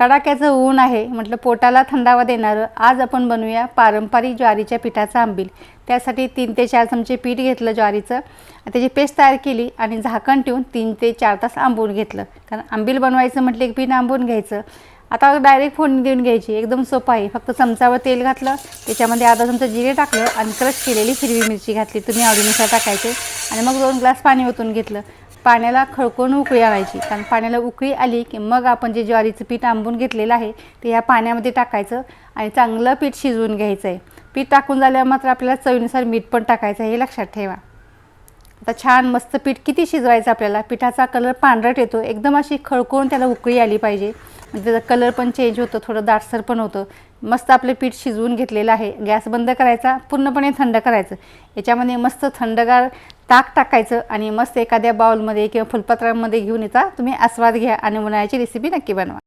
कडाक्याचं ऊन आहे म्हटलं पोटाला थंडावा देणारं आज आपण बनवूया पारंपरिक ज्वारीच्या पिठाचं आंबील. त्यासाठी तीन ते चार चमचे पीठ घेतलं ज्वारीचं त्याची पेस्ट तयार केली आणि झाकण ठेवून तीन ते चार तास आंबून घेतलं. कारण आंबील बनवायचं म्हटलं की पीठ आंबून घ्यायचं. आता डायरेक्ट फोडणी देऊन घ्यायची एकदम सोपं आहे. फक्त चमचावर तेल घातलं त्याच्यामध्ये अर्धा चमचा जिरे टाकलं आणि क्रश केलेली हिरवी मिरची घातली तुम्ही आवडीनुसार टाकायचे. आणि मग दोन ग्लास पाणी ओतून घेतलं. पाण्याला खळकून उकळी आणायची. कारण पाण्याला उकळी आली की मग आपण जे ज्वारीचं पीठ आंबून घेतलेलं आहे ते ह्या पाण्यामध्ये टाकायचं आणि चांगलं पीठ शिजवून घ्यायचं आहे पीठ टाकून झाल्यावर मात्र आपल्याला चवीनुसार मीठ पण टाकायचं आहे हे लक्षात ठेवा. आता छान मस्त पीठ किती शिजवायचं आपल्याला? पिठाचा कलर पांढरट येतो. एकदम अशी खळकून त्याला उकळी आली पाहिजे. म्हणजे त्याचा कलर पण चेंज होतं थोडं दाटसर पण होतं मस्त आपले पीठ शिजवून घेतलेलं आहे. गॅस बंद करायचा पूर्णपणे थंड करायचं. याच्यामध्ये मस्त थंडगार ताक टाकायचं आणि मस्त एखाद्या बाउलमध्ये किंवा फुलपत्रामध्ये घेऊन याचा तुम्ही आस्वाद घ्या आणि उन्हाळ्याची रेसिपी नक्की बनवा.